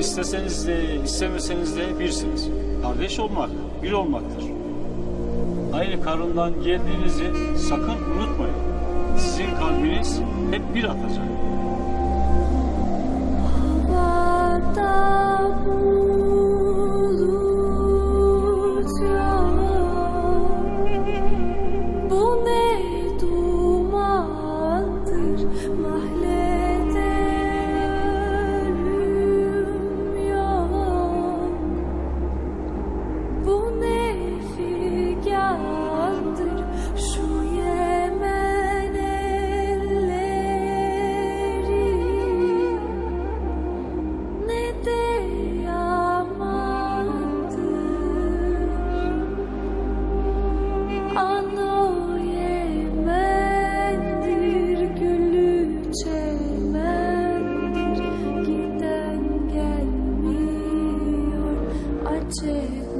isteseniz de istemeseniz de birsiniz. Kardeş olmak, bir olmaktır. Aynı karından geldiğinizi sakın unutmayın. Sizin kalbiniz hep bir atacak. Bu ne dumandır, take